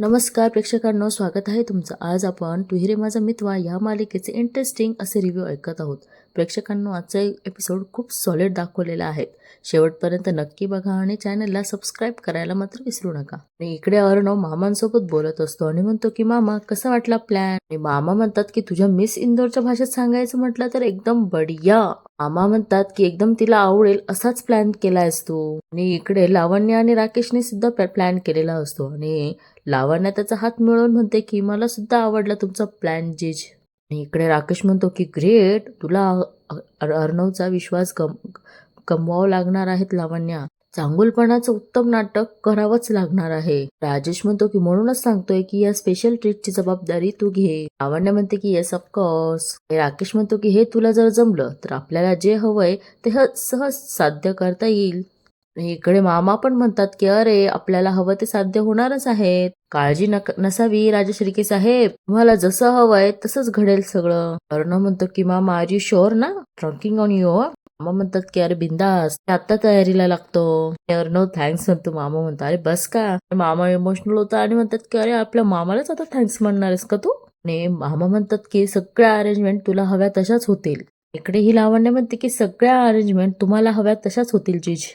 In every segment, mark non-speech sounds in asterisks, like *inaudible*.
नमस्कार प्रेक्षकांनो स्वागत आहे तुमचं. आज आपण तुहिरे माझा मितवा या मालिकेचे इंटरेस्टिंग असे रिव्ह्यू ऐकत आहोत. प्रेक्षकांनो आजचा एपिसोड खूप सॉलिड दाखवलेला आहे. शेवटपर्यंत नक्की बघा आणि चॅनलला सबस्क्राईब करायला मात्र विसरू नका. आणि इकडे अर्णव मामांसोबत बोलत असतो आणि म्हणतो की मामा कसा वाटला प्लॅन आणि मामा म्हणतात की तुझ्या मिस इंदोरच्या भाषेत सांगायचं म्हटलं तर एकदम बढिया. मामा म्हणतात की एकदम तिला आवडेल असाच प्लॅन केलायस तू. आणि इकडे लावण्य आणि राकेशने सुद्धा प्लॅन केलेला असतो. आणि लावण्या त्याचा हात मिळवून म्हणते की मला सुद्धा आवडला तुमचा प्लॅन जीज. आणि इकडे राकेश म्हणतो की ग्रेट तुला अर्णवचा विश्वास गम कमवावं लागणार आहेत लावण्या. चांगुलपणाचं उत्तम नाटक करावंच लागणार आहे. राजेश म्हणतो की म्हणूनच सांगतोय की या स्पेशल ट्रीटची जबाबदारी तू घे. लावण्या म्हणते की येस ऑफकोर्स राकेश म्हणतो की हे तुला जर जमलं तर आपल्याला जे हवंय ते सहज साध्य करता येईल. इकडे मामा पण म्हणतात की अरे आपल्याला हवं ते साध्य होणारच आहे काळजी नक नसावी राजश्रीकी साहेब. तुम्हाला जसं हवंय तसंच घडेल सगळं. अर्णव म्हणतो की मामा आर यू शुअर ना ट्रंकिंग ऑन यू मामा म्हणतात की अरे बिंदास आता तयारीला लागतो. अर्णव थँक्स म्हणतो मामा म्हणतो. अरे बस का? मामा इमोशनल होता आणि म्हणतात की अरे आपल्या मामालाच आता थँक्स म्हणणार आहेस का तू? आणि मामा म्हणतात की सगळ्या अरेंजमेंट तुला हव्या तशाच होतील. इकडे ही लावण्य म्हणते की सगळ्या अरेंजमेंट तुम्हाला हव्या तशाच होतील जीज.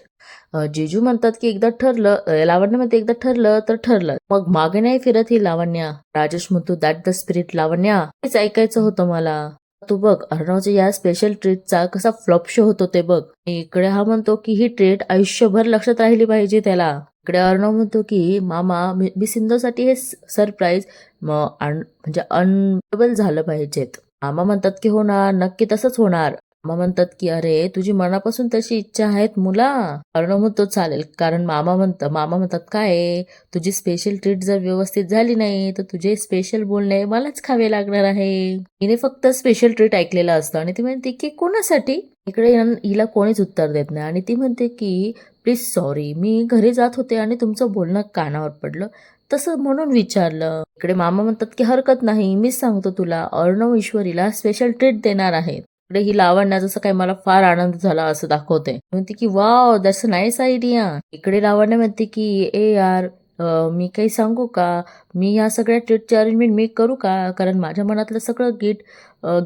जेजू म्हणतात की एकदा ठरलं लावण्य म्हणते एकदा ठरलं तर ठरलं. मग मागे नाही फिरत ही लावण्या. राजेश म्हणतो दॅट द स्पिरिट लावण्या. हेच ऐकायचं होतं मला. तू बघ अर्णवच्या या स्पेशल ट्रीटचा कसा फ्लॉप शो होतो ते बघ. इकडे हा म्हणतो की ही ट्रीट आयुष्यभर लक्षात राहिली पाहिजे त्याला. इकडे अर्णव म्हणतो की मामा मी सिंधूसाठी हे सरप्राईज म्हणजे अनबल झालं पाहिजेत. मामा म्हणतात की होणार नक्की तसंच होणार. मामा म्हणतात की अरे तुझी मनापासून तशी इच्छा आहेत मुला. अर्णव म्हणतो चालेल. कारण मामा म्हणतात मामा म्हणतात काय आहे, तुझी स्पेशल ट्रीट जर व्यवस्थित झाली नाही तर तुझे स्पेशल बोलणे मलाच खावे लागणार आहे. हिने फक्त स्पेशल ट्रीट ऐकलेलं असतं आणि ती म्हणते की कोणासाठी? इकडे हिला कोणीच उत्तर देत नाही आणि ती म्हणते की प्लीज सॉरी मी घरी जात होते आणि तुमचं बोलणं कानावर पडलं. तसं म्हणून विचारलं. इकडे मामा म्हणतात की हरकत नाही मीच सांगतो तुला अर्णव ईश्वरीला स्पेशल ट्रीट देणार आहेत इकडे ही लावण्या जसं काही मला फार आनंद झाला असं दाखवते. म्हणते की wow that's a nice idea इकडे लावण्या म्हणते की ए यार मी काही सांगू का? मी या सगळ्या ट्रीटची अरेंजमेंट मी करू का? कारण माझ्या मनातलं सगळं गिट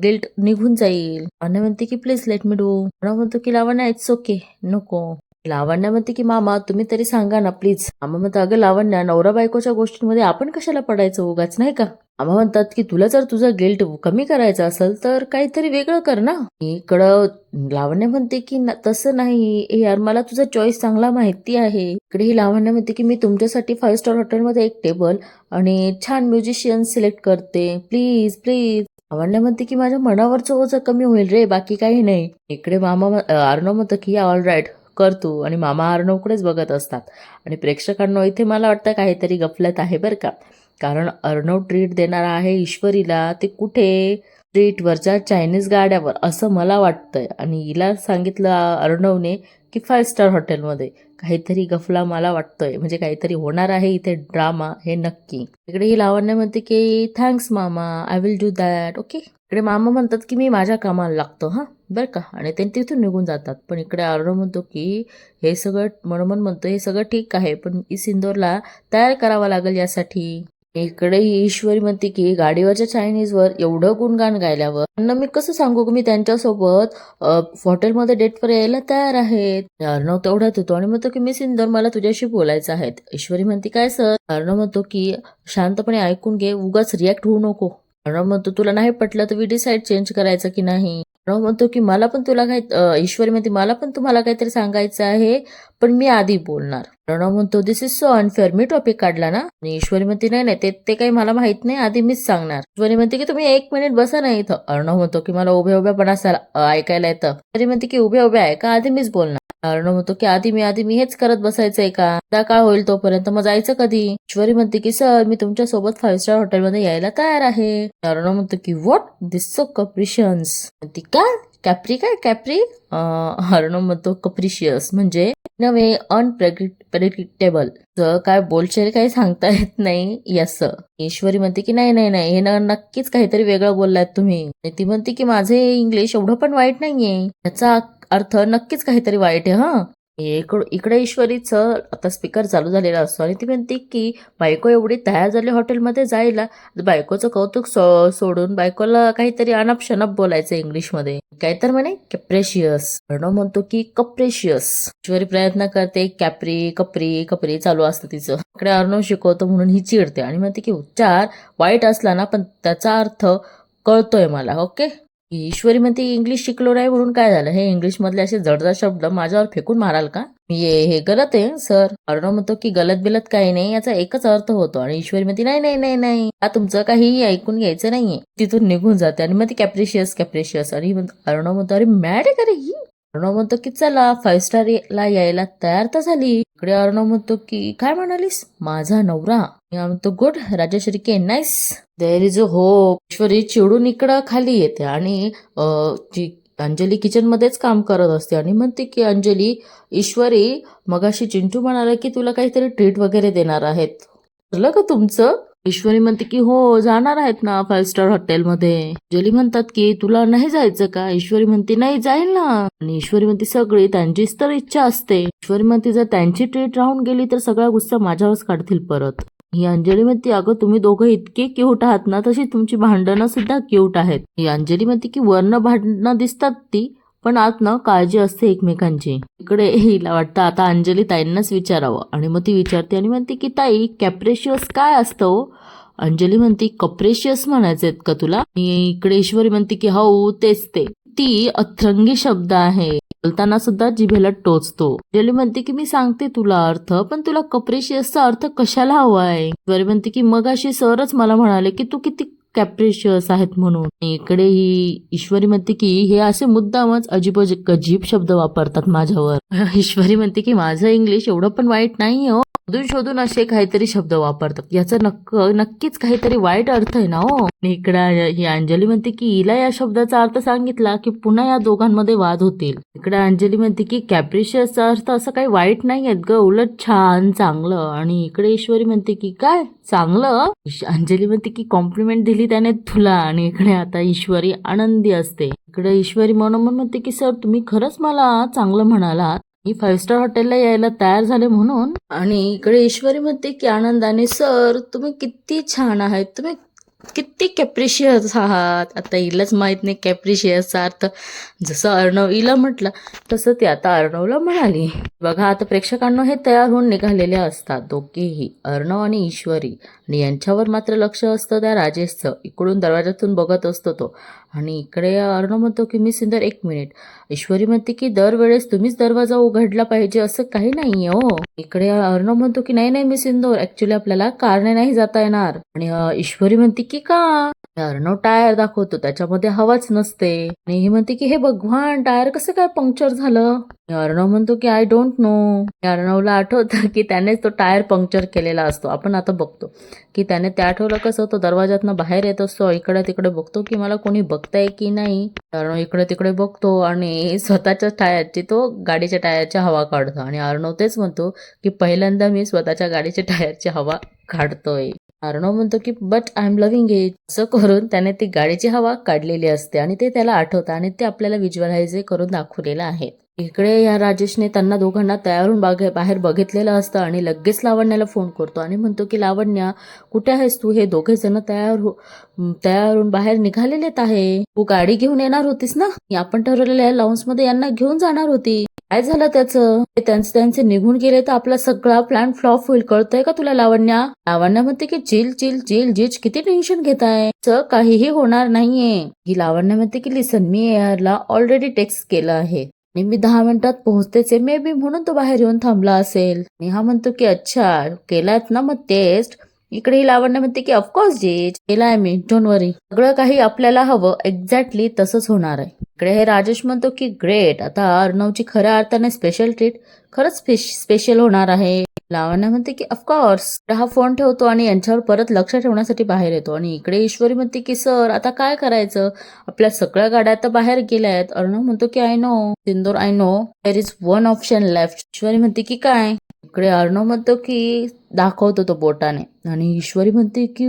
गिल्ट निघून जाईल. आणि म्हणते की प्लीज लेट मी डू म्हणतो की लावण्या इट्स ओके नको. लावण्या म्हणते की मामा तुम्ही तरी सांगा ना प्लीज मामा म्हणतो अगं लावण्या नवरा बायकोच्या गोष्टींमध्ये आपण कशाला पडायचं उगाच नाही का? आम्हा म्हणतात की तुला जर तुझा गिल्ट कमी करायचा असेल तर काहीतरी वेगळं कर ना. इकडं लावण्य म्हणते की तसं नाही. ए यार मला तुझा चॉईस चांगला माहिती आहे. इकडे ही लावण्य म्हणते की मी तुमच्यासाठी फाईव्ह स्टार हॉटेलमध्ये एक टेबल आणि छान म्युझिशियन सिलेक्ट करते. प्लीज प्लीज लावण्य म्हणते की माझ्या मनावरचं ओझं कमी होईल रे बाकी काही नाही. इकडे मामा म्ह- अर्णव म्हणतं की ऑल राईट करतो आणि मामा अर्णवकडेच बघत असतात. आणि प्रेक्षकांना इथे मला वाटतं काहीतरी गफलत आहे बरं का. कारण अर्णव ट्रीट देणार आहे ईश्वरीला ते कुठे? ट्रीटवरच्या चायनीज गाड्यावर असं मला वाटतंय. आणि हिला सांगितलं अर्णवने की फाईव्ह स्टार हॉटेलमध्ये काहीतरी गफला मला वाटतोय. म्हणजे काहीतरी होणार आहे इथे ड्रामा हे नक्की. इकडे ही लावण्या म्हणते की थँक्स मामा I will do that okay इकडे मामा म्हणतात की मी माझ्या कामाला लागतो हां? बरं का? आणि ते तिथून निघून जातात. पण इकडे अर्णव म्हणतो की हे सगळं मनोमन म्हणतो हे सगळं ठीक आहे पण इस इंदोरला तयार करावं लागेल यासाठी. इकडे ही ईश्वरी म्हणते की गाडीवरच्या चायनीजवर एवढं गुणगान गायल्यावर त्यांना मी कसं सांगू की मी त्यांच्यासोबत हॉटेलमध्ये डेटवर यायला तयार आहेत अर्णव तेवढ्यात होतो आणि म्हणतो की मी सिंदर मला तुझ्याशी बोलायचं आहे. ईश्वरी म्हणते काय सर? अर्णव म्हणतो की शांतपणे ऐकून घे उगाच रिॲक्ट होऊ नको. अर्णव म्हणतो तुला नाही पटलं तर वी साईड चेंज करायचं की नाही? अर्णव म्हणतो की मला पण तुला काही ईश्वरी म्हणते मला पण तुम्हाला काहीतरी सांगायचं आहे पण मी आधी बोलणार. प्रणव म्हणतो दिस इज सो अनफेअर मी टॉपिक काढला ना? आणि ईश्वरी म्हणते नाही नाही ते ते काही मला माहीत नाही आधी मीच सांगणार. ईश्वरी म्हणते की तुम्ही एक मिनिट बसा ना इथं. अर्णव म्हणतो की मला उभ्या उभ्या पण असाल ऐकायला येतं. तरी म्हणते की उभ्या उभ्या आहे का? आधी मीच बोलणार. अर्णव म्हणतो की आधी मी आधी मी हेच करत बसायचंय का? त्या काळ होईल तोपर्यंत? मग जायचं कधी? ईश्वरी म्हणते की सर मी तुमच्यासोबत फाईव्ह स्टार हॉटेलमध्ये यायला तयार आहे. अर्णव म्हणतो की व्हॉट दिस सो कप्रिशन्स ती का? कॅप्री काय? कॅप्री अर्णव म्हणतो कप्रिशियस म्हणजे नवे अनप्रेडिक्टेबल काय बोलशील काही सांगता येत नाही. यस ईश्वरी म्हणते की नाही नाही नाही. हे न- नक्कीच काहीतरी वेगळं बोललात तुम्ही. ती म्हणते की माझे इंग्लिश एवढं पण वाईट नाहीये. याचा अर्थ नक्कीच काहीतरी वाईट आहे हा. इकड इकडे ईश्वरीचं आता स्पीकर चालू झालेला असतो आणि ती म्हणते की बायको एवढी तयार झाली हॉटेलमध्ये जायला बायकोचं कौतुक सो- सोडून बायकोला काहीतरी अनपशनप बोलायचं इंग्लिशमध्ये. काय तर म्हणे कॅप्रेशियस अर्णव म्हणतो की कप्रेशियस ईश्वरी प्रयत्न करते कॅप्री कपरी कपरी चालू असतं तिचं. इकडे अर्णव शिकवतो म्हणून ही चिडते आणि म्हणते की उच्चार वाईट असला ना पण त्याचा अर्थ कळतोय मला ओके? ईश्वरी म्हणते इंग्लिश शिकलो नाही म्हणून काय झालं? हे इंग्लिश मधले असे जडजड शब्द माझ्यावर फेकून माराल का? ये हे गलत आहे सर. अर्णव म्हणतो की गलत बिलत काही नाही याचा एकच अर्थ होतो. आणि ईश्वरी म्हणते नाही नाही नाही नाही. हा तुमचं काही ऐकून घ्यायचं नाहीये. तिथून निघून जाते आणि मग ती कॅप्रिशियस कॅप्रिशियस. आणि अर्णव म्हणतो अरे मॅड आहे का रे ही? अर्णव म्हणतो की चला फाईव्ह स्टार ला यायला तयार तर झाली. इकडे अर्णव म्हणतो की काय म्हणालीस? माझा नवरा. मी म्हणतो good Rajeshwari K nice there is a hope Ishwari चिडून इकडं खाली येते आणि अंजली किचन मध्येच काम करत असते आणि म्हणते की अंजली ईश्वरी मगाशी चिंटू म्हणाला की तुला काहीतरी ट्रीट वगैरे देणार आहेत. ठरलं का तुमचं? ईश्वरी म्हणते की हो जाणार आहेत ना फाईव्ह स्टार हॉटेलमध्ये जली म्हणतात की तुला नाही जायचं का? ईश्वरी म्हणते नाही जाईल ना. आणि ईश्वरी म्हणते सगळी त्यांचीच तर इच्छा असते. ईश्वरी म्हणते जर त्यांची ट्रीट राहून गेली तर सगळा गुस्सा माझ्यावरच काढतील परत. ही अंजली म्हणते अगं तुम्ही दोघं इतके क्यूट आहात ना तशी तुमची भांडणं सुद्धा क्यूट आहेत. ही अंजली म्हणते की वर्ण भांडणं दिसतात ती पण आतनं काळजी असते एकमेकांची. इकडे हिला वाटतं आता अंजली ताईंनाच विचारावं. आणि मग ती विचारते आणि म्हणते की ताई कॅप्रेशियस काय असतं हो? अंजली म्हणते कप्रेशियस म्हणायचे का तुला? आणि इकडे ईश्वरी म्हणते की हो तेच ते. ती अथ्रंगी शब्द आहे. बोलताना सुद्धा जिभेला टोचतो. अंजली म्हणते की मी सांगते तुला अर्थ पण तुला कप्रेशियसचा अर्थ कशाला हवा आहे? ईश्वरी म्हणते की मग अशी सरच मला म्हणाले की तू किती कॅप्रेशियस आहेत म्हणून. इकडे ही ईश्वरी म्हणते की हे असे मुद्दामच अजीब अजीब शब्द वापरतात माझ्यावर. *laughs* ईश्वरी म्हणते की माझं इंग्लिश एवढं पण वाईट नाही हो. शोधून शोधून असे काहीतरी शब्द वापरतात. याचा नक्क नक्कीच काहीतरी वाईट अर्थ आहे ना हो? आणि इकडं ही अंजली म्हणते की हिला या शब्दाचा अर्थ सांगितला की पुन्हा या दोघांमध्ये वाद होतील. इकडे अंजली म्हणते की कॅप्रिशियसचा अर्थ असं काही वाईट नाही आहेत ग उलट छान चांगलं. आणि इकडे ईश्वरी म्हणते की काय? चांगलं? अंजली म्हणते की कॉम्प्लिमेंट दिली त्याने तुला. आणि इकडे आता ईश्वरी आनंदी असते. इकडे ईश्वरी म्हणून म्हणते की सर तुम्ही खरंच मला चांगलं म्हणालात. मी फाईव्ह स्टार हॉटेलला यायला तयार झाले म्हणून. आणि इकडे ईश्वरी म्हणते की आनंदाने सर तुम्ही किती छान आहात. तुम्ही किती कॅप्रिशियस आहात. आता हिलाच माहीत नाही कॅप्रिशियसचा अर्थ. जसं अर्णव हिला म्हटलं तसं ती आता अर्णवला म्हणाली. बघा आता प्रेक्षकांना हे तयार होऊन निघालेले असतात दोघेही अर्णव आणि ईश्वरी. आणि यांच्यावर मात्र लक्ष असतं त्या राजेशचं. इकडून दरवाजातून बघत असतो तो. आणि इकडे अर्णव म्हणतो की मी सुंदर एक मिनिट. ईश्वरी म्हणते की दरवेळेस तुम्हीच दरवाजा उघडला पाहिजे असं काही नाहीये हो. इकडे अर्णव म्हणतो की नाही नाही मी सिंदूर. ऍक्च्युली आपल्याला कारने नाही जाता येणार. आणि ईश्वरी म्हणते की का? अर्णव टायर दाखवतो त्याच्यामध्ये हवाच नसते. आणि ही म्हणते की हे भगवान टायर कसं काय पंक्चर झालं? अर्णव म्हणतो की आय डोंट नो अर्णवला आठवतं की त्यानेच तो टायर पंक्चर केलेला असतो. आपण आता बघतो की त्याने त्या आठवलं कसं? तो दरवाजातनं बाहेर येत असतो इकडे तिकडे बघतो की मला कोणी बघताय की नाही? अर्णव इकडे तिकडे बघतो आणि स्वतःच्या टायरची तो गाडीच्या टायरची हवा काढतो. आणि अर्णव तेच म्हणतो की पहिल्यांदा मी स्वतःच्या गाडीच्या टायरची हवा काढतोय. अर्णव म्हणतो की but I am loving it असं करून त्याने ती गाडीची हवा काढलेली असते आणि ते त्याला आठवतं आणि ते आपल्याला व्हिज्युअलाइज करून दाखवलेलं आहे. इकडे या राजेशने त्यांना दोघांना तयारून बागे बाहेर बघितलेलं असतं आणि लगेच लावण्याला फोन करतो आणि म्हणतो की लावण्या कुठे आहेस तू? हे दोघे जण तयार हो तयारून तयार होऊन बाहेर निघालेलेत आहे. तू गाडी घेऊन येणार होतीस ना? आपण ठरवलेल्या लाऊन्समध्ये यांना घेऊन जाणार होती. काय झालं त्याचं? त्यांचे त्यांचे निघून गेले तर आपला सगळा प्लॅन फ्लॉप होईल. कळतंय का तुला लावण्या? लावण्या म्हणते की चिल चिल चिल जिज किती टेन्शन घेत आहे काहीही होणार नाहीये. ही लावण्या म्हणते की लिसन मी एअरला ऑलरेडी टेक्स्ट केलं आहे. आणि मी दहा मिनिटात पोहोचतेच मे बी म्हणून तो बाहेर येऊन थांबला असेल. नेहा हा म्हणतो की अच्छा केलायत ना मग टेस्ट इकडे ही लावण्य म्हणते की ऑफकोर्स जे केलाय मी डोंट वरी सगळं काही आपल्याला हवं. एक्झॅक्टली तसंच होणार आहे. इकडे हे राजेश म्हणतो की ग्रेट आता अर्णवची खऱ्या अर्थाने स्पेशल ट्रीट खरंच स्पेशल होणार आहे. लावण्या म्हणते की ऑफकोर्स हा फोन ठेवतो आणि यांच्यावर परत लक्ष ठेवण्यासाठी बाहेर येतो. आणि इकडे ईश्वरी म्हणते की सर आता काय करायचं? आपल्या सगळ्या गाड्या तर बाहेर गेल्या आहेत अर्णव म्हणतो की I know Sindoor I know there is one option left Ishwari म्हणते की काय? इकडे अर्णव म्हणतो की दाखवतो तो बोटाने. आणि ईश्वरी म्हणते की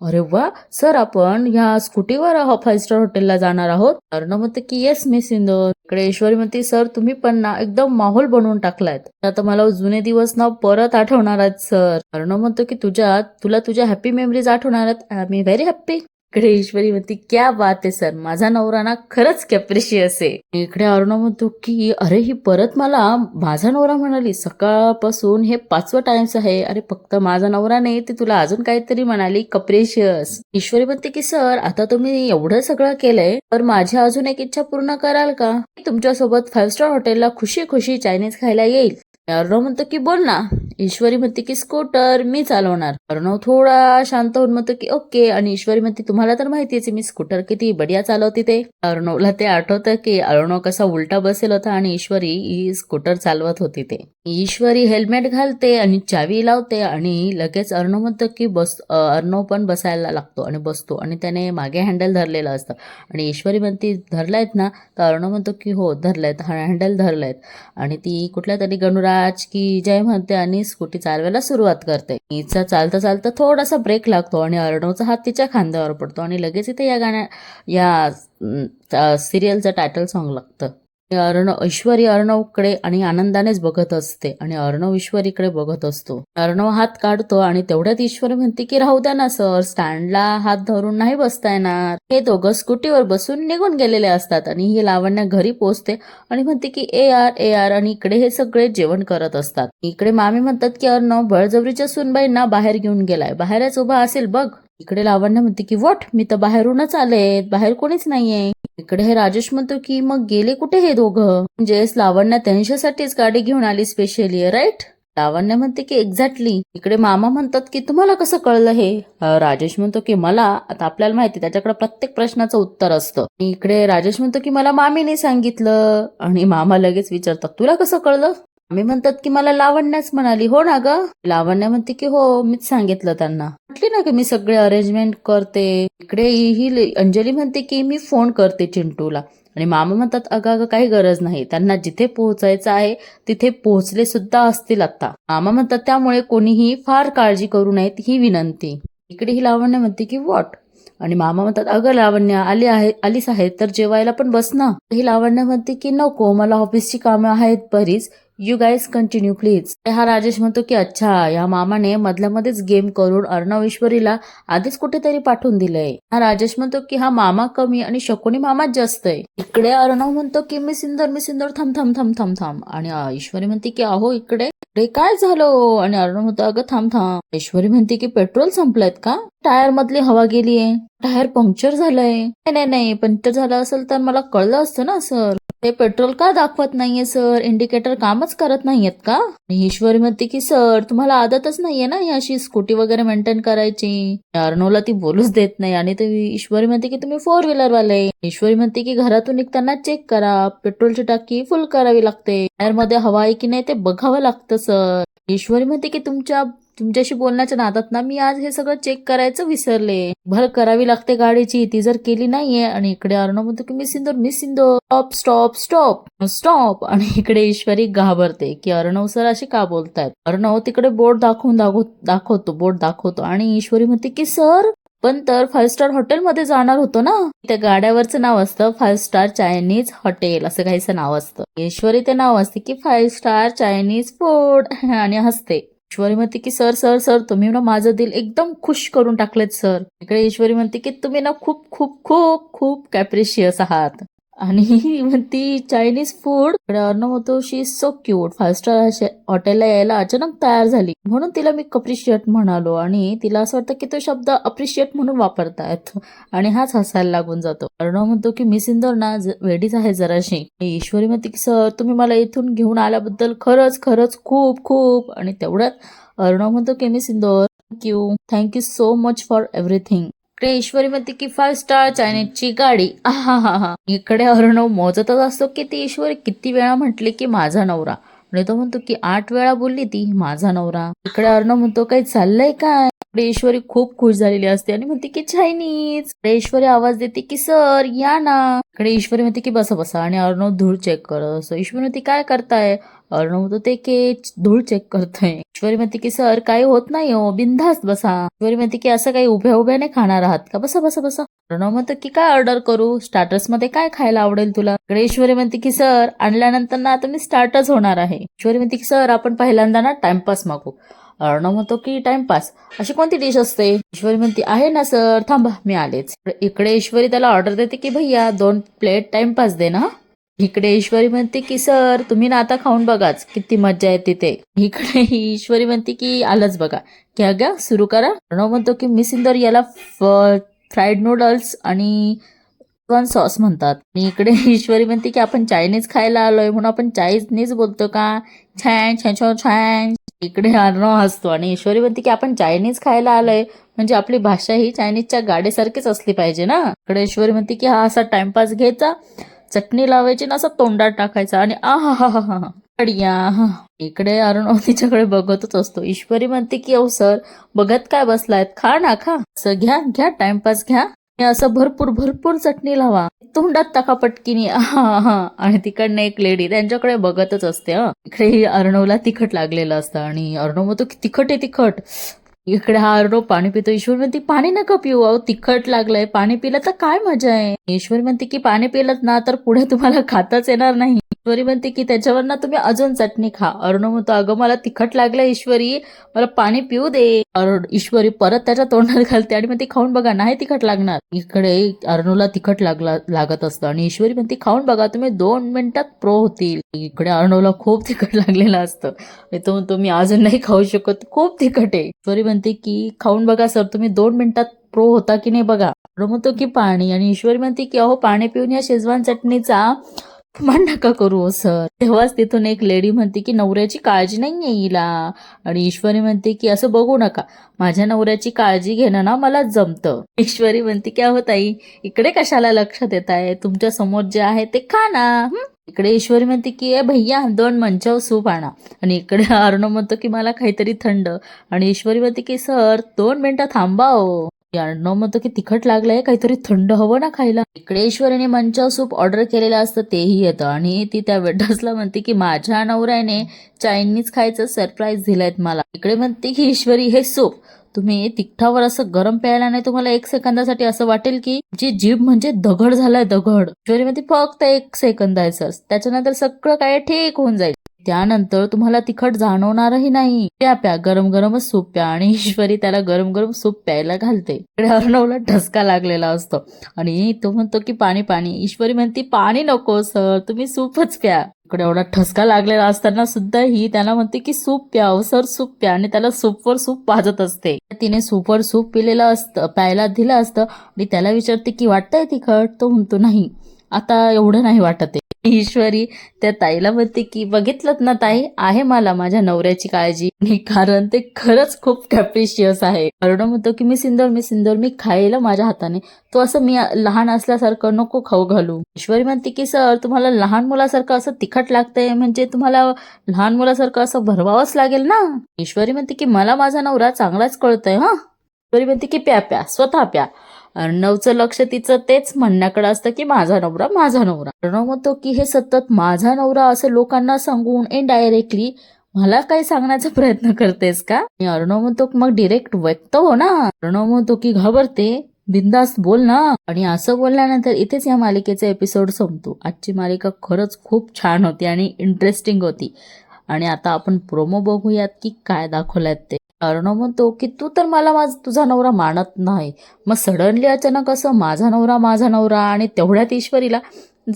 अरे वा सर आपण ह्या स्कूटीवर फाईव्ह स्टार हॉटेलला जाणार आहोत. अर्णव म्हणते की येस मिस इंदोर इकडे ईश्वरी म्हणते सर तुम्ही पण ना एकदम माहोल बनवून टाकलायत. आता मला जुने दिवस ना परत आठवणार आहेत सर अर्णव म्हणतो की तुझ्या तुला तुझ्या हॅपी मेमरीज आठवणार आहेत. आय मी व्हेरी हॅप्पी इकडे ईश्वरी म्हणते क्या बात आहे सर माझा नवरा ना खरंच कॅप्रिशियस आहे. इकडे अरुणा म्हणतो की अरे ही परत मला माझा नवरा म्हणाली सकाळपासून हे पाचवं टाइम्स आहे. अरे फक्त माझा नवरा नाही ते तुला अजून काहीतरी म्हणाली कप्रेशियस ईश्वरी म्हणते की सर आता तुम्ही एवढं सगळं केलंय तर माझी अजून एक इच्छा पूर्ण कराल का? तुमच्यासोबत फाईव्ह स्टार हॉटेलला खुशी खुशी चायनीज खायला येईल. अर्णव म्हणतो की बोल ना. ईश्वरी म्हणते की स्कूटर मी चालवणार. अर्णव थोडा शांत होऊन म्हणतो की ओके. आणि ईश्वरी म्हणते तुम्हाला तर माहितीच आहे मी स्कूटर किती बढिया चालवते ते. अर्णवला ते आठवतं की अर्णव कसा उलटा बसेल होता आणि ईश्वरी ही स्कूटर चालवत होती ते. ईश्वरी हेल्मेट घालते आणि चावी लावते आणि लगेच अर्णव म्हणतो की बस अर्णव पण बसायला लागतो आणि बसतो आणि त्याने मागे हँडल धरलेलं असतं. आणि ईश्वरी म्हणते धरलायत ना? तर अर्णव म्हणतो की हो धरलायत. हँडल धरलायत. आणि ती कुठल्या तरी आज की जय म्हणते आणि स्कूटी चालवायला सुरुवात करते. हिचा चालता चालता थोडासा ब्रेक लागतो आणि अर्णवचा हात तिच्या खांद्यावर पडतो आणि लगेच इथे या गाण्या या सिरियलचं टायटल सॉन्ग लागतं. अर्णव ऐश्वरी अर्णवकडे आणि आनंदानेच बघत असते आणि अर्णव ईश्वरीकडे बघत असतो. अर्णव हात काढतो आणि तेवढ्यात ईश्वरी म्हणते की राहू द्या ना सर स्टँडला हात धरून नाही बसता येणार हे दोघं स्कूटीवर बसून निघून गेलेले असतात आणि ही लावण्या घरी पोहोचते आणि म्हणते की ए आर ए आर आणि इकडे हे सगळे जेवण करत असतात. इकडे मामी म्हणतात की अर्णव बळजबरीच्या सुनबाईंना बाहेर घेऊन गेलाय. बाहेरच उभा असेल बघ. इकडे लावण्य म्हणते की वॉट मी तर बाहेरूनच आले बाहेर कोणीच नाहीये. इकडे हे राजेश म्हणतो की मग गेले कुठे हे दोघं? म्हणजेच लावण्या त्यांच्यासाठीच गाडी घेऊन आली स्पेशली राईट लावण्य म्हणते की एक्झॅक्टली इकडे मामा म्हणतात की तुम्हाला कसं कळलं हे? राजेश म्हणतो की मला आता आपल्याला माहिती त्याच्याकडे प्रत्येक प्रश्नाचं उत्तर असतं. इकडे राजेश म्हणतो की मला मामीने सांगितलं. आणि मामा लगेच विचारतात तुला कसं कळलं? आम्ही म्हणतात की मला लावण्याच म्हणाली. हो ना ग? लावण्य म्हणते की हो मीच सांगितलं त्यांना. म्हटली ना की मी सगळे अरेंजमेंट करते. इकडे ही अंजली म्हणते की मी फोन करते चिंटूला. आणि मामा म्हणतात अगं अगं काही गरज नाही. त्यांना जिथे पोहोचायचं आहे तिथे पोहोचले सुद्धा असतील आता. मामा म्हणतात त्यामुळे कोणीही फार काळजी करू नयेत ही विनंती. इकडे ही लावण्य म्हणते की वॉट आणि मामा म्हणतात अगं लावण्य आली आहे आलीच आहे तर जेवायला पण बस ना. ही लावण्य म्हणते की नको मला ऑफिसची कामं आहेत बरीच. यू गाईज कंटिन्यू प्लीज हा राजेश म्हणतो की अच्छा या मामाने मधल्या मध्येच गेम करून अर्णव ईश्वरीला आधीच कुठेतरी पाठवून दिलंय. हा राजेश म्हणतो की हा मामा कमी आणि शकुनी मामाच जास्त आहे. इकडे अर्णव म्हणतो की मी सिंदर मी सिंदर थांब थांब थांब थांब थांब. आणि ईश्वरी म्हणते की अहो इकडे रे काय झालं? आणि अर्णव म्हणतो अगं थांब थांब. ईश्वरी म्हणते की पेट्रोल संपलंयत का? टायर मधली हवा गेलीये. टायर पंक्चर झालंय. नाही नाही पंक्चर झालं असेल तर मला कळलं असतं ना सर. ते पेट्रोल का दाखवत नाहीये सर? इंडिकेटर कामच करत नाहीयेत का? ईश्वर ईश्वरी म्हणते की सर तुम्हाला आदतच नाहीये ना ही अशी स्कूटी वगैरे मेंटेन करायची? अर्नोला ती बोलूच देत नाही. आणि ते ईश्वरी म्हणते की तुम्ही फोर व्हीलर वाले. ईश्वरी म्हणते की घरातून निघताना चेक करा. पेट्रोलची टाकी फुल करावी लागते. टायरमध्ये हवा आहे की नाही ते बघावं लागतं सर. ईश्वरी म्हणते की तुमच्या तुमच्याशी बोलण्याच्या नादात ना मी आज हे सगळं चेक करायचं विसरले. भर करावी लागते गाडीची ती जर केली नाहीये आणि इकडे अर्णव म्हणतो की मी सिंदूर मी Sindoor stop stop stop stop आणि इकडे ईश्वरी घाबरते की अर्णव सर अशी का बोलतायत? अर्णव तिकडे बोर्ड दाखवून दाखवतो बोर्ड दाखवतो. आणि ईश्वरी म्हणते की सर पण तर फाईव्ह स्टार हॉटेलमध्ये जाणार होतो ना? त्या गाड्यावरचं नाव असतं फाईव्ह स्टार चायनीज हॉटेल असं काहीचं नाव असतं. ईश्वरी ते नाव असते की फाईव्ह स्टार चायनीज फूड आणि हसते. ईश्वरी म्हणते की सर सर सर तुम्ही ना माझं दिल एकदम खुश करून टाकलेत सर. इकडे ईश्वरी म्हणते की तुम्ही ना खूप खूप खूप खूप कॅप्रिशियस आहात. आणि *laughs* ती चायनीज फूड इकडे Arnav she so cute five star हॉटेलला यायला अचानक तयार झाली. म्हणून तिला मी अप्रिशिएट म्हणालो आणि तिला असं वाटतं की तो शब्द अप्रिशिएट म्हणून वापरतायत. आणि हाच हसायला लागून जातो. अर्णव म्हणतो की मी सिंदर ना वेडीच आहे जराशी. ईश्वरी म्हणते की सर तुम्ही मला इथून घेऊन आल्याबद्दल खरंच खरंच खूप खूप. आणि तेवढ्यात अर्णव म्हणतो की मी Sindoor thank you thank you so much for everything इकडे ईश्वरी म्हणते की फाईव्ह स्टार चायनीजची गाडी. हा हा इकडे अर्णव मोजतच असतो की ती ईश्वरी किती वेळा म्हटली की माझा नवरा. आणि तो म्हणतो की आठ वेळा बोलली ती माझा नवरा. इकडे अर्णव म्हणतो काही चाललंय काय? इकडे ईश्वरी खूप खुश झालेली असते आणि म्हणते की चायनीज. ईश्वरी आवाज देते की सर या ना. इकडे ईश्वरी म्हणते की बसा बसा. आणि अर्णव धूळ चेक करत असतो. ईश्वरी म्हणते काय करताय? अर्णव म्हणतो ते के धूळ चेक करतोय. ईश्वरी म्हणते की सर काही होत नाही हो बिनधास्त बसा. ईश्वरी म्हणते की असं काही उभ्या उभ्या नाही खाणार आहात का? बसा बसा बसा. अर्णव म्हणतो की काय ऑर्डर करू? स्टार्टर्समध्ये काय खायला आवडेल तुला? इकडे ईश्वरी म्हणते की सर आणल्यानंतर ना आता मी स्टार्टच होणार आहे. ईश्वरी म्हणते की सर आपण पहिल्यांदा ना टाइमपास मागू. अर्णव म्हणतो की टाइमपास अशी कोणती डिश असते? ईश्वरी म्हणते आहे ना सर थांबा मी आलेच. इकडे ईश्वरी त्याला ऑर्डर देते की भैया दोन प्लेट टाइमपास दे ना इकडे ईश्वरी म्हणते की सर तुम्ही ना आता खाऊन बघाच. किती मज्जा येते ते. इकडे ईश्वरी म्हणते की आलंच बघा. की अग्या सुरू करा. प्रणव म्हणतो की मिस इंदोर याला फ्राईड नूडल्स आणि कॉर्न सॉस म्हणतात. आणि इकडे ईश्वरी म्हणते की आपण चायनीज खायला आलोय म्हणून आपण चायनीज बोलतो का? छान छान छो छान. इकडे अर्णव हसतो आणि ईश्वरी म्हणते की आपण चायनीज खायला आलोय. म्हणजे आपली भाषा ही चायनीजच्या गाडीसारखीच असली पाहिजे ना. इकडे ईश्वरी म्हणते की हा असा टाइमपास घ्यायचा. चटणी लावायची ना असं तोंडात टाकायचा आणि आ हा हा हा हा हा. इकडे अर्णव तिच्याकडे बघतच असतो. ईश्वरी म्हणते की अहो सर बघत काय बसलायत? खा ना खा. असं घ्या घ्या टाइमपास घ्या. असं भरपूर भरपूर चटणी लावा. तोंडात टाका पटकीनी. हा हा. आणि तिकडनं एक लेडी त्यांच्याकडे बघतच असते इकडे ही अर्णवला तिखट लागलेलं असतं आणि अर्णव म्हणतो की तिखट आहे तिखट. इकडे हा आरडो पाणी पितो. ईश्वर म्हणते पाणी नका पिऊ अहो तिखट लागलंय पाणी पिलं तर काय मजा आहे? ईश्वरी म्हणते की पाणी पिलं ना तर पुढे तुम्हाला खाताच येणार नाही. ईश्वरी म्हणते की त्याच्यावर ना तुम्ही अजून चटणी खा. अरुण म्हणतो अगं मला तिखट लागलं ईश्वरी मला पाणी पिऊ दे. अरुण ईश्वरी परत त्याच्या तोंडात घालते आणि म्हणते खाऊन बघा नाही तिखट लागणार. इकडे अर्णवला तिखट लागला लागत असतं आणि ईश्वरी म्हणते खाऊन बघा तुम्ही दोन मिनिटात प्रो होतील. इकडे अर्णवला खूप तिखट लागलेलं असतं. तो म्हणतो मी अजून नाही खाऊ शकत खूप तिखट आहे. ईश्वरी म्हणते की खाऊन बघा सर तुम्ही दोन मिनिटात प्रो होता की नाही बघा? रमतो म्हणतो की पाणी आणि ईश्वरी म्हणते की अहो पाणी पिऊन या शेजवान चटणीचा मान नका करू हो, सर. तेव्हाच तिथून एक लेडी म्हणते की नवऱ्याची काळजी नाहीये हिला. आणि ईश्वरी म्हणते की असं बघू नका. माझ्या नवऱ्याची काळजी घेणं ना मला जमतं. ईश्वरी म्हणते की अहो ताई इकडे कशाला लक्ष देत आहे तुमच्यासमोर जे आहे ते खा ना इकडे ईश्वरी म्हणते की ए भैया दोन मंचाव सूप आणा. आणि इकडे *laughs* अर्णव म्हणतो की मला काहीतरी थंड. आणि ईश्वरी म्हणते की सर दोन मिनिटं थांबा हो. अर्णव म्हणतो की तिखट लागलंय काहीतरी थंड हवं ना खायला. इकडे ईश्वरीने मंचाव सूप ऑर्डर केलेलं असतं तेही येतं. आणि ती त्या वेटर्सला म्हणते की माझ्या नवऱ्याने चायनीज खायचं सरप्राईज दिलायत मला. इकडे म्हणते की ईश्वरी हे सूप तुम्ही तिखटावर असं गरम प्यायला नाही तुम्हाला एक सेकंदासाठी असं वाटेल की जी जीभ म्हणजे दगड झालाय दगड. ईश्वरी म्हणते फक्त एक सेकंद आहे सर. त्याच्यानंतर सगळं काय ठीक होऊन जाईल. त्यानंतर तुम्हाला तिखट जाणवणारही नाही. प्या प्या गरम गरमच सूप प्या आणि ईश्वरी त्याला गरम गरम सूप प्यायला घालते. अर्णवला ठसका लागलेला असतो. आणि तो म्हणतो की पाणी पाणी. ईश्वरी म्हणते पाणी नको सर तुम्ही सूपच प्या. इकडे एवढा ठसका लागलेला असताना सुद्धा ही त्याला म्हणते की सूप प्या सर सूप प्या. आणि त्याला सूपवर सूप पाजत असते. तिने सूपवर सूप पिलेलं असतं प्यायला दिलं असतं. आणि त्याला विचारते की वाटतंय तिखट? तो म्हणतो नाही. आता एवढं नाही वाटत आहे. ईश्वरी त्या ताईला म्हणते की बघितलं ना ताई आहे मला माझ्या नवऱ्याची काळजी. कारण ते खरंच खूप कॅप्रिशियस आहे. अर्णव म्हणतो की मी सिंदोर मी सिंदोर मी खायला माझ्या हाताने. तो असं मी लहान असल्यासारखं नको खाऊ घालू. ईश्वरी म्हणते की सर तुम्हाला लहान मुलासारखं असं तिखट लागतंय म्हणजे तुम्हाला लहान मुलासारखं असं भरवावंच लागेल ना? ईश्वरी म्हणते की मला माझा नवरा चांगलाच कळतोय हा. ईश्वरी म्हणते की प्या प्या स्वतः प्या. अर्णवचं लक्ष तिचं तेच म्हणण्याकडे असतं की माझा नवरा माझा नवरा. अर्णव म्हणतो की हे सतत माझा नवरा असं लोकांना सांगून इनडायरेक्टली मला काही सांगण्याचा प्रयत्न करतेस का? आणि अर्णव म्हणतो मग डिरेक्ट व्यक्त हो ना. अर्णव म्हणतो की घाबरते बिंदास बोल ना. आणि असं बोलल्यानंतर इथेच या मालिकेचा एपिसोड संपतो. आजची मालिका खरंच खूप छान होती आणि इंटरेस्टिंग होती. आणि आता आपण प्रोमो बघूयात की काय दाखवल्यात ते. अर्णव हो म्हणतो की तू तर मला माझ तुझा नवरा मानत नाही. मग सडनली अचानक असं माझा नवरा माझा नवरा आणि तेवढ्यात ईश्वरीला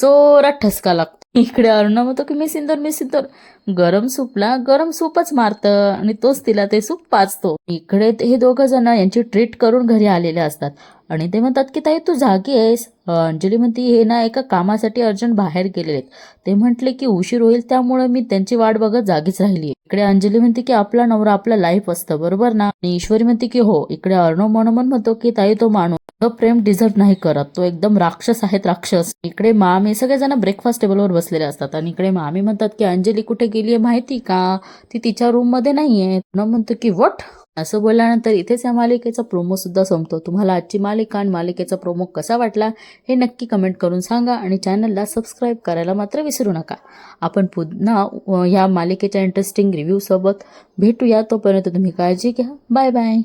जोरात ठसका लागतो. इकडे अर्णव म्हणतो की मी सिंदर मी सिंदर. गरम सूपला गरम सूपच मारतं आणि तोच तिला ते सूप पाचतो इकडे हे दोघं जण यांची ट्रीट करून घरी आलेले असतात. आणि ते म्हणतात की ताई तू जागी आहेस. अंजली म्हणते हे ना एका कामासाठी अर्जंट बाहेर गेलेले आहेत ते म्हटले की उशीर होईल त्यामुळे मी त्यांची वाट बघत जागीच राहिली इकडे अंजली म्हणते की आपला नवरा आपला लाईफ असतं बरोबर ना? आणि ईश्वरी म्हणते की हो. इकडे अर्णव मनोमन म्हणतो की ताई तो माणूस प्रेम डिझर्व नाही करत. तो एकदम राक्षस आहेत राक्षस. इकडे मामी सगळेजण ब्रेकफास्ट टेबलवर बसलेले असतात. आणि इकडे मामी म्हणतात की अंजली कुठे गेलीये माहिती का? ती तिच्या रूममध्ये नाहीये. म्हणतो की वट असं बोलल्यानंतर इथेच या मालिकेचा प्रोमोसुद्धा संपतो. तुम्हाला आजची मालिका आणि मालिकेचा प्रोमो कसा वाटला हे नक्की कमेंट करून सांगा आणि चॅनलला सबस्क्राईब करायला मात्र विसरू नका. आपण पुन्हा ह्या मालिकेच्या इंटरेस्टिंग रिव्ह्यूसोबत भेटूया. तोपर्यंत तुम्ही काळजी घ्या. Bye bye